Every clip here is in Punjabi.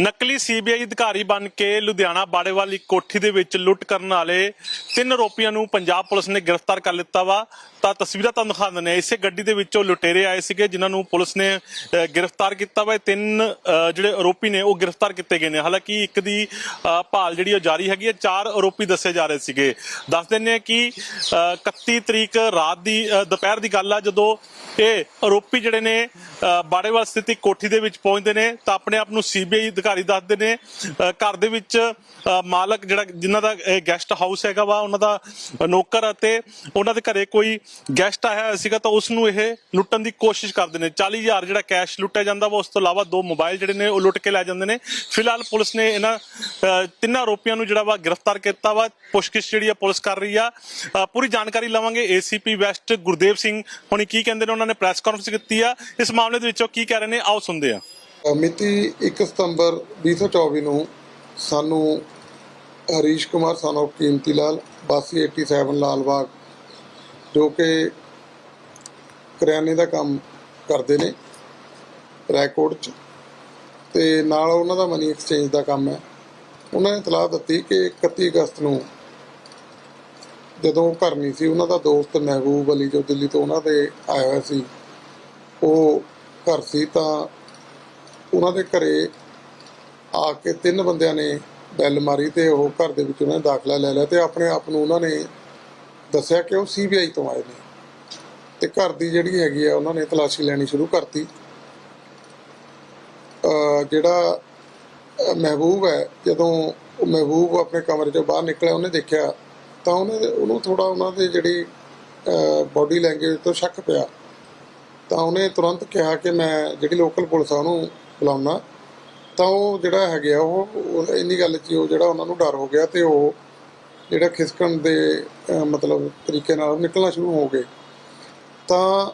ਨਕਲੀ ਸੀਬੀਆਈ ਅਧਿਕਾਰੀ ਬਣ ਕੇ ਲੁਧਿਆਣਾ ਬਾੜੇਵਾਲ ਇੱਕ ਕੋਠੀ ਦੇ ਵਿੱਚ ਲੁੱਟ ਕਰਨ ਵਾਲੇ ਤਿੰਨ ਆਰੋਪੀਆਂ ਨੂੰ ਪੰਜਾਬ ਪੁਲਿਸ ਨੇ ਗ੍ਰਿਫਤਾਰ ਕਰ ਲਿੱਤਾ ਵਾ। ਤਾਂ ਤਸਵੀਰਾਂ ਤੁਹਾਨੂੰ ਦਿਖਾ ਦਿੰਦੇ ਹਾਂ। ਇਸੇ ਗੱਡੀ ਦੇ ਵਿੱਚੋਂ ਲੁਟੇਰੇ ਆਏ ਸੀਗੇ ਜਿਨ੍ਹਾਂ ਨੂੰ ਪੁਲਿਸ ਨੇ ਗ੍ਰਿਫਤਾਰ ਕੀਤਾ ਵਾ। ਤਿੰਨ ਜਿਹੜੇ ਆਰੋਪੀ ਨੇ ਉਹ ਗ੍ਰਿਫਤਾਰ ਕੀਤੇ ਗਏ ਨੇ। ਹਾਲਾਂਕਿ ਇੱਕ ਦੀ ਭਾਲ ਜਿਹੜੀ ਉਹ ਜਾਰੀ ਹੈਗੀ ਹੈ ਚਾਰ ਆਰੋਪੀ ਦੱਸੇ ਜਾ ਰਹੇ ਸੀਗੇ। ਦੱਸ ਦਿੰਦੇ ਹਾਂ ਕਿ ਅਹ, 31 ਤਰੀਕ ਰਾਤ ਦੀ ਦੁਪਹਿਰ ਦੀ ਗੱਲ ਆ ਜਦੋਂ ਇਹ ਆਰੋਪੀ ਜਿਹੜੇ ਨੇ ਬਾੜੇਵਾਲ ਸਥਿਤੀ ਕੋਠੀ ਦੇ ਵਿੱਚ ਪਹੁੰਚਦੇ ਨੇ ਤਾਂ ਆਪਣੇ ਆਪ ਨੂੰ ਸੀਬੀਆਈ ਅਧਿਕਾਰੀ ਦੱਸਦੇ ਨੇ ਘਰ ਦੇ ਵਿੱਚ ਮਾਲਕ ਜਿਹੜਾ ਜਿਨ੍ਹਾਂ ਦਾ ਗੈਸਟ ਹਾਊਸ ਹੈਗਾ ਵਾ ਉਹਨਾਂ ਦਾ ਨੌਕਰ ਅਤੇ ਉਹਨਾਂ ਦੇ ਘਰੇ ਕੋਈ ਗੈਸਟ ਆਇਆ ਹੋਇਆ ਸੀਗਾ ਤਾਂ ਉਸ ਨੂੰ ਇਹ ਲੁੱਟਣ ਦੀ ਕੋਸ਼ਿਸ਼ ਕਰਦੇ ਨੇ। 40000 ਜਿਹੜਾ ਕੈਸ਼ ਲੁੱਟਿਆ ਜਾਂਦਾ ਵਾ, ਉਸ ਤੋਂ ਇਲਾਵਾ ਦੋ ਮੋਬਾਈਲ ਜਿਹੜੇ ਨੇ ਉਹ ਲੁੱਟ ਕੇ ਲੈ ਜਾਂਦੇ ਨੇ। ਫਿਲਹਾਲ ਪੁਲਿਸ ਨੇ ਇਹਨਾਂ ਤਿੰਨਾਂ ਆਰੋਪੀਆਂ ਨੂੰ ਜਿਹੜਾ ਵਾ ਗ੍ਰਿਫਤਾਰ ਕੀਤਾ ਵਾ। ਪੁੱਛਗਿੱਛ ਜਿਹੜੀ ਆ ਪੁਲਿਸ ਕਰ ਰਹੀ ਆ। ਪੂਰੀ ਜਾਣਕਾਰੀ ਲਵਾਂਗੇ ਏਸੀਪੀ ਵੈਸਟ ਗੁਰਦੇਵ ਸਿੰਘ। ਹੁਣੀ ਕੀ ਕਹਿੰਦੇ ਨੇ, ਉਹਨਾਂ ਨੇ ਪ੍ਰੈਸ ਕਾਨਫਰੰਸ ਕੀਤੀ ਆ। ਇਸ ਮਾਮਲੇ ਦੇ ਵਿੱਚੋਂ ਕੀ ਕਹਿ ਰਹੇ ਨੇ, ਆਓ ਸੁਣਦੇ ਆ। ਮਿਤੀ 1 ਸਤੰਬਰ 2024 ਨੂੰ ਸਾਨੂੰ ਹਰੀਸ਼ ਕੁਮਾਰ ਸਾਨੂੰ ਕੀਮਤੀ ਲਾਲ, ਬਾਸੀ 87 ਲਾਲਬਾਗ ਜੋ ਕਿ ਕਰਿਆਨੇ ਦਾ ਕੰਮ ਕਰਦੇ ਨੇ ਰੈਕੋਰਡ ਚ। ਤੇ ਨਾਲ ਉਹਨਾਂ ਦਾ ਮਨੀ ਐਕਸਚੇਂਜ ਦਾ ਕੰਮ ਹੈ। ਉਹਨਾਂ ਨੇ ਤਲਾਹ ਦਿੱਤੀ ਕਿ 31 ਅਗਸਤ ਨੂੰ ਜਦੋਂ ਉਹ ਘਰ ਨਹੀਂ ਸੀ, ਉਹਨਾਂ ਦਾ ਦੋਸਤ ਮਹਿਬੂਬ ਅਲੀ ਜੋ ਦਿੱਲੀ ਤੋਂ ਉਹਨਾਂ ਦੇ ਆਇਆ ਹੋਇਆ ਸੀ, ਉਹ ਘਰ ਸੀ ਤਾਂ ਉਹਨਾਂ ਦੇ ਘਰੇ ਆ ਕੇ ਤਿੰਨ ਬੰਦਿਆਂ ਨੇ ਬੈਲ ਮਾਰੀ ਤੇ ਉਹ ਘਰ ਦੇ ਵਿੱਚ ਉਹਨਾਂ ਨੇ ਦਾਖਲਾ ਲੈ ਲਿਆ ਤੇ ਆਪਣੇ ਆਪ ਨੂੰ ਉਹਨਾਂ ਨੇ ਦੱਸਿਆ ਕਿ ਉਹ ਸੀਬੀਆਈ ਤੋਂ ਆਏ ਨੇ। ਤੇ ਘਰ ਦੀ ਜਿਹੜੀ ਹੈਗੀ ਆ, ਉਹਨਾਂ ਨੇ ਤਲਾਸ਼ੀ ਲੈਣੀ ਸ਼ੁਰੂ ਕਰਤੀ। ਜਿਹੜਾ ਮਹਿਬੂਬ ਹੈ, ਜਦੋਂ ਉਹ ਮਹਿਬੂਬ ਆਪਣੇ ਕਮਰੇ ਚੋਂ ਬਾਹਰ ਨਿਕਲਿਆ, ਉਹਨੇ ਦੇਖਿਆ, ਤਾਂ ਉਹਨੇ ਉਹਨੂੰ ਥੋੜਾ ਉਹਨਾਂ ਦੇ ਜਿਹੜੀ ਬਾਡੀ ਲੈਂਗੁਏਜ ਤੋਂ ਸ਼ੱਕ ਪਿਆ। ਤਾਂ ਉਹਨੇ ਤੁਰੰਤ ਕਿਹਾ ਕਿ ਮੈਂ ਜਿਹੜੀ ਲੋਕਲ ਪੁਲਿਸ ਆ, ਉਹਨੂੰ ਬੁਲਾਉਣਾ। ਤਾਂ ਉਹ ਜਿਹੜਾ ਹੈਗਾ, ਉਹ ਇੰਨੀ ਗੱਲ 'ਚ ਉਹ ਜਿਹੜਾ ਉਹਨਾਂ ਨੂੰ ਡਰ ਹੋ ਗਿਆ ਤੇ ਉਹ ਜਿਹੜਾ ਖਿਸਕਣ ਦੇ ਮਤਲਬ ਤਰੀਕੇ ਨਾਲ ਨਿਕਲਣਾ ਸ਼ੁਰੂ ਹੋ ਗਏ। ਤਾਂ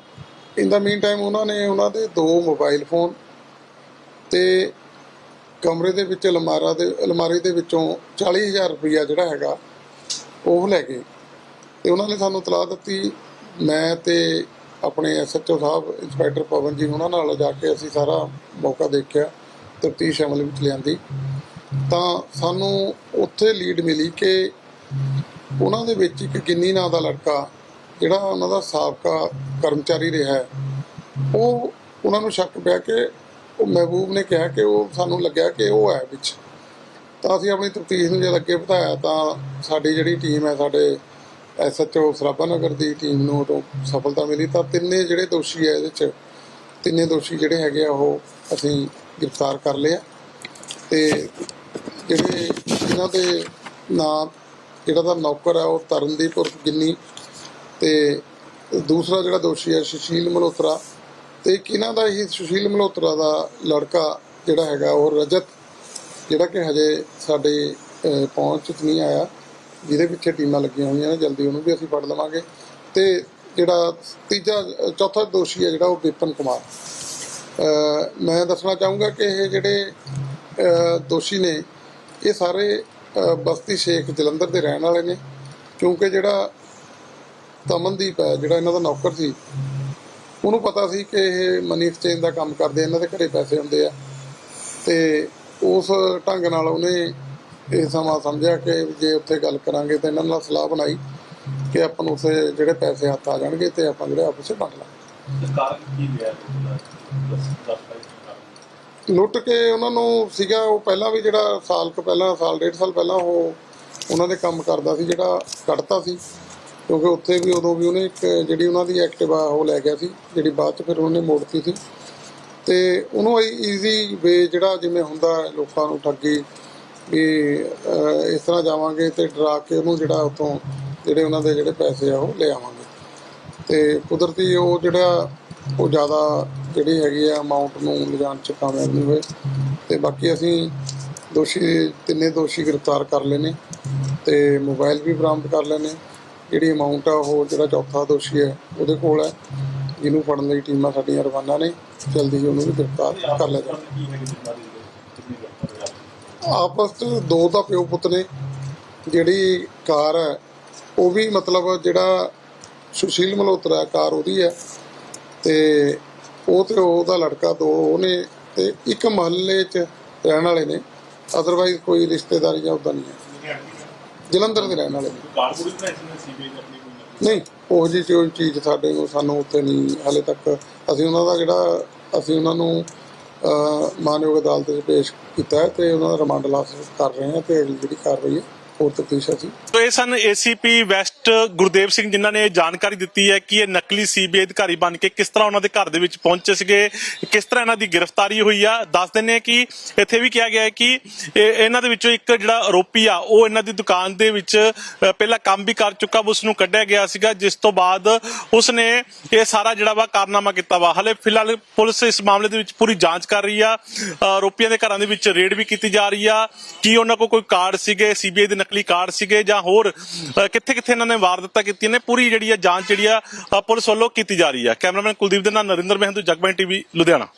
ਇਨ ਦਾ ਮੀਨ ਟਾਈਮ ਉਹਨਾਂ ਨੇ ਉਹਨਾਂ ਦੇ ਦੋ ਮੋਬਾਈਲ ਫੋਨ ਤੇ ਕਮਰੇ ਦੇ ਵਿੱਚ ਅਲਮਾਰਾ ਦੇ, ਅਲਮਾਰੀ ਦੇ ਵਿੱਚੋਂ 40000 ਰੁਪਇਆ ਜਿਹੜਾ ਹੈਗਾ, ਉਹ ਲੈ ਗਏ। ਤੇ ਉਹਨਾਂ ਨੇ ਸਾਨੂੰ ਤਲਾਹ ਦਿੱਤੀ, ਮੈਂ ਤੇ ਆਪਣੇ ਐਸਐਚਓ ਸਾਹਿਬ, ਇੰਸਪੈਕਟਰ ਪਵਨ ਜੀ ਉਹਨਾਂ ਨਾਲ ਜਾ ਕੇ ਅਸੀਂ ਸਾਰਾ ਮੌਕਾ ਦੇਖਿਆ, ਤਫਤੀਸ਼ ਅਮਲ ਵਿੱਚ ਲਿਆਂਦੀ। ਤਾਂ ਸਾਨੂੰ ਉੱਥੇ ਲੀਡ ਮਿਲੀ ਕਿ ਉਹਨਾਂ ਦੇ ਵਿੱਚ ਇੱਕ ਗਿੰਨੀ ਨਾਂ ਦਾ ਲੜਕਾ, ਜਿਹੜਾ ਉਹਨਾਂ ਦਾ ਸਾਬਕਾ ਕਰਮਚਾਰੀ ਰਿਹਾ ਹੈ, ਉਹ ਉਹਨਾਂ ਨੂੰ ਸ਼ੱਕ ਪਿਆ ਕਿ ਉਹ ਮਹਿਬੂਬ ਨੇ ਕਿਹਾ ਕਿ ਉਹ ਸਾਨੂੰ ਲੱਗਿਆ ਕਿ ਉਹ ਹੈ ਵਿੱਚ। ਤਾਂ ਅਸੀਂ ਆਪਣੀ ਤਫਤੀਸ਼ ਨੂੰ ਜਦ ਅੱਗੇ ਵਧਾਇਆ ਤਾਂ ਸਾਡੀ ਜਿਹੜੀ ਟੀਮ ਹੈ, ਸਾਡੇ ਐਸਐਚਓ ਸਰਾਭਾ ਨਗਰ ਦੀ ਟੀਮ ਨੂੰ ਉਦੋਂ ਸਫਲਤਾ ਮਿਲੀ। ਤਾਂ ਤਿੰਨੇ ਜਿਹੜੇ ਦੋਸ਼ੀ ਹੈ ਇਹਦੇ ਚ, ਤਿੰਨੇ ਦੋਸ਼ੀ ਜਿਹੜੇ ਹੈਗੇ ਆ, ਉਹ ਅਸੀਂ ਗ੍ਰਿਫਤਾਰ ਕਰ ਲਿਆ। ਤੇ ਜਿਹੜੇ ਇਹਨਾਂ ਦੇ ਨਾਂ ਜਿਹੜਾ ਦਾ ਨੌਕਰ ਹੈ ਉਹ ਤਰਨਦੀਪ ਉਰਫ ਗਿੰਨੀ ਤੇ ਦੂਸਰਾ ਜਿਹੜਾ ਦੋਸ਼ੀ ਹੈ ਸੁਸ਼ੀਲ ਮਲਹੋਤਰਾ ਤੇ ਇੱਕ ਇਹਨਾਂ ਦਾ ਹੀ ਸੁਸ਼ੀਲ ਮਲਹੋਤਰਾ ਦਾ ਲੜਕਾ ਜਿਹੜਾ ਹੈਗਾ ਉਹ ਰਜਤ, ਜਿਹੜਾ ਕਿ ਹਜੇ ਸਾਡੇ ਪਹੁੰਚ 'ਚ ਨਹੀਂ ਆਇਆ, ਜਿਹਦੇ ਪਿੱਛੇ ਟੀਮਾਂ ਲੱਗੀਆਂ ਹੋਈਆਂ ਨੇ, ਜਲਦੀ ਉਹਨੂੰ ਵੀ ਅਸੀਂ ਫੜ ਲਵਾਂਗੇ। ਤੇ ਜਿਹੜਾ ਤੀਜਾ, ਚੌਥਾ ਦੋਸ਼ੀ ਹੈ ਜਿਹੜਾ ਉਹ ਵਿਪਨ ਕੁਮਾਰ। ਮੈਂ ਦੱਸਣਾ ਚਾਹੂੰਗਾ ਕਿ ਇਹ ਜਿਹੜੇ ਦੋਸ਼ੀ ਨੇ, ਇਹ ਸਾਰੇ ਬਸਤੀ ਸ਼ੇਖ ਜਲੰਧਰ ਦੇ ਰਹਿਣ ਵਾਲੇ ਨੇ। ਕਿਉਂਕਿ ਜਿਹੜਾ ਤਮਨਦੀਪ ਹੈ, ਜਿਹੜਾ ਇਹਨਾਂ ਦਾ ਨੌਕਰ ਸੀ, ਉਹਨੂੰ ਪਤਾ ਸੀ ਕਿ ਇਹ ਮਨੀ ਐਕਸਚੇਂਜ ਦਾ ਕੰਮ ਕਰਦੇ ਇਹਨਾਂ ਦੇ ਘਰੇ ਪੈਸੇ ਹੁੰਦੇ ਆ। ਤੇ ਉਸ ਢੰਗ ਨਾਲ ਉਹਨੇ ਇਹ ਸਮਾਂ ਸਮਝਿਆ ਕਿ ਜੇ ਉੱਥੇ ਗੱਲ ਕਰਾਂਗੇ ਤਾਂ ਇਹਨਾਂ ਨਾਲ ਸਲਾਹ ਬਣਾਈ ਕਿ ਆਪਾਂ ਨੂੰ ਉਸੇ ਜਿਹੜੇ ਪੈਸੇ ਹੱਥ ਆ ਜਾਣਗੇ ਤੇ ਆਪਾਂ ਜਿਹੜੇ ਆਪਸੇ ਵੰਡ ਲਾਂਗੇ। ਕਾਰਨ ਕੀ ਹੋਇਆ? ਲੁੱਟ ਕੇ ਉਹਨਾਂ ਨੂੰ ਸੀਗਾ, ਉਹ ਪਹਿਲਾਂ ਵੀ ਜਿਹੜਾ ਸਾਲ ਕੁ ਪਹਿਲਾਂ, ਸਾਲ ਡੇਢ ਸਾਲ ਪਹਿਲਾਂ ਉਹ ਉਹਨਾਂ ਦੇ ਕੰਮ ਕਰਦਾ ਸੀ, ਜਿਹੜਾ ਕੱਢਤਾ ਸੀ। ਕਿਉਂਕਿ ਉੱਥੇ ਵੀ ਉਦੋਂ ਵੀ ਉਹਨੇ ਇੱਕ ਜਿਹੜੀ ਉਹਨਾਂ ਦੀ ਐਕਟਿਵਾ ਉਹ ਲੈ ਗਿਆ ਸੀ, ਜਿਹੜੀ ਬਾਅਦ ਚ ਫਿਰ ਉਹਨੇ ਮੋੜਤੀ ਸੀ। ਤੇ ਉਹਨੂੰ ਈਜ਼ੀ ਵੇ ਜਿਹੜਾ ਜਿਵੇਂ ਹੁੰਦਾ ਲੋਕਾਂ ਨੂੰ ਠੱਗੀ ਵੀ ਇਸ ਤਰ੍ਹਾਂ ਜਾਵਾਂਗੇ ਤੇ ਡਰਾ ਕੇ ਉਹਨੂੰ ਜਿਹੜਾ ਉਤੋਂ ਜਿਹੜੇ ਉਹਨਾਂ ਦੇ ਜਿਹੜੇ ਪੈਸੇ ਆ ਉਹ ਲੈ ਆਵਾਂਗੇ। ਤੇ ਕੁਦਰਤੀ ਉਹ ਜਿਹੜਾ ਉਹ ਜ਼ਿਆਦਾ ਜਿਹੜੀ ਹੈਗੀ ਆ ਅਮਾਉਂਟ ਨੂੰ ਲਿਜਾਣ ਚ ਕਾਮਯਾਬ ਨਹੀਂ ਹੋਏ। ਤੇ ਬਾਕੀ ਅਸੀਂ ਦੋਸ਼ੀ, ਤਿੰਨੇ ਦੋਸ਼ੀ ਗ੍ਰਿਫਤਾਰ ਕਰ ਲਏ ਨੇ ਤੇ ਮੋਬਾਈਲ ਵੀ ਬਰਾਮਦ ਕਰ ਲਏ ਨੇ। ਜਿਹੜੀ ਅਮਾਉਂਟ ਆ ਉਹ ਜਿਹੜਾ ਚੌਥਾ ਦੋਸ਼ੀ ਹੈ, ਉਹਦੇ ਕੋਲ ਹੈ। ਜਿਹਨੂੰ ਫੜਨ ਲਈ ਟੀਮਾਂ ਸਾਡੀਆਂ ਰਵਾਨਾ ਨੇ, ਜਲਦੀ ਹੀ ਉਹਨੂੰ ਵੀ ਗ੍ਰਿਫਤਾਰ ਕਰ ਲਿਆ ਜਾਵੇ। ਆਪਸ ਚ ਦੋ ਦਾ ਪਿਓ ਪੁੱਤ ਨੇ। ਜਿਹੜੀ ਕਾਰ ਹੈ, ਉਹ ਵੀ ਮਤਲਬ ਜਿਹੜਾ ਸੁਸ਼ੀਲ ਮਲਹੋਤਰਾ ਕਾਰ ਉਹਦੀ ਹੈ। ਤੇ ਉਹ ਤੇ ਉਹਦਾ ਲੜਕਾ, ਦੋ, ਉਹਨੇ ਤੇ ਇੱਕ ਮਹੱਲੇ 'ਚ ਰਹਿਣ ਵਾਲੇ ਨੇ। ਅਦਰਵਾਈਜ਼ ਕੋਈ ਰਿਸ਼ਤੇਦਾਰੀ ਜਾਂ ਉਦਾਂ ਨਹੀਂ ਹੈ। ਜਲੰਧਰ ਦੇ ਰਹਿਣ ਵਾਲੇ ਨੇ। ਨਹੀਂ, ਉਹ ਜੀ ਕੋਈ ਚੀਜ਼ ਸਾਡੇ ਨੂੰ ਸਾਨੂੰ ਉੱਥੇ ਨਹੀਂ, ਹਾਲੇ ਤੱਕ ਅਸੀਂ ਉਹਨਾਂ ਦਾ ਜਿਹੜਾ, ਅਸੀਂ ਉਹਨਾਂ ਨੂੰ ਮਾਨਯੋਗ ਅਦਾਲਤ 'ਚ ਪੇਸ਼ ਕੀਤਾ ਹੈ ਤੇ ਉਹਨਾਂ ਦਾ ਰਿਮਾਂਡ ਲਾਸ ਕਰ ਰਹੇ ਹਾਂ ਤੇ ਅਗਲੀ ਜਿਹੜੀ ਕਾਰਵਾਈ ਹੈ ਹੋਰ ਤਫਤੀਸ਼ ਅਸੀਂ ਤੋ ਇਹ ਸਨ ਏਸੀਪੀ ਵੈਸਟ ਗੁਰਦੇਵ ਸਿੰਘ ਜਿਨ੍ਹਾਂ ਨੇ ਇਹ ਜਾਣਕਾਰੀ ਦਿੱਤੀ ਹੈ ਕਿ ਇਹ ਨਕਲੀ ਸੀਬੀਆਈ ਅਧਿਕਾਰੀ ਬਣ ਕੇ ਕਿਸ ਤਰ੍ਹਾਂ ਉਹਨਾਂ ਦੇ ਘਰ ਦੇ ਵਿੱਚ ਪਹੁੰਚੇ ਸੀਗੇ, ਕਿਸ ਤਰ੍ਹਾਂ ਇਹਨਾਂ ਦੀ ਗ੍ਰਿਫਤਾਰੀ ਹੋਈ ਆ। ਦੱਸ ਦਿੰਨੇ ਆ ਕਿ ਇੱਥੇ ਵੀ ਕਿਹਾ ਗਿਆ ਹੈ ਕਿ ਇਹਨਾਂ ਦੇ ਵਿੱਚੋਂ ਇੱਕ ਜਿਹੜਾ ਆਰੋਪੀ ਆ, ਉਹ ਇਹਨਾਂ ਦੀ ਦੁਕਾਨ ਦੇ ਵਿੱਚ ਪਹਿਲਾਂ ਕੰਮ ਵੀ ਕਰ ਚੁੱਕਾ ਵਾ ਉਸ ਨੂੰ ਕੱਢਿਆ ਗਿਆ ਸੀਗਾ, ਜਿਸ ਤੋਂ ਬਾਅਦ ਉਸ ਨੇ ਇਹ ਸਾਰਾ ਜਿਹੜਾ ਵਾ ਕਾਰਨਾਮਾ ਕੀਤਾ ਵਾ। ਹਲੇ ਫਿਲਹਾਲ ਪੁਲਿਸ ਇਸ ਮਾਮਲੇ ਦੇ ਵਿੱਚ ਪੂਰੀ ਜਾਂਚ ਕਰ ਰਹੀ ਆ। ਆਰੋਪੀਆਂ ਦੇ ਘਰਾਂ ਦੇ ਵਿੱਚ ਰੇਡ ਵੀ ਕੀਤੀ ਜਾ ਰਹੀ ਆ। ਕੀ ਉਹਨਾਂ ਕੋਲ ਕੋਈ ਕਾਰਡ ਸੀਗੇ ਸੀਬੀਆਈ ਦੇ ਨਕਲੀ ਕਾਰਡ ਸੀਗੇ ਜਾਂ ਹੋਰ ਕਿੱਥੇ ਕਿੱਥੇ ਇਹਨਾਂ ਨੇ ਵਾਰਦਾਤਾਂ ਕੀਤੀਆਂ ਨੇ, ਪੂਰੀ ਜਿਹੜੀ ਆ ਜਾਂਚ ਜਿਹੜੀ ਆ ਪੁਲਿਸ ਵੱਲੋਂ ਕੀਤੀ ਜਾ ਰਹੀ ਆ। ਕੈਮਰਾਮੈਨ ਕੁਲਦੀਪ ਦੇ ਨਾਲ ਨਰਿੰਦਰ ਮਹਿੰਦੂ ਜਗਬਾਈ ਟੀਵੀ, ਲੁਧਿਆਣਾ।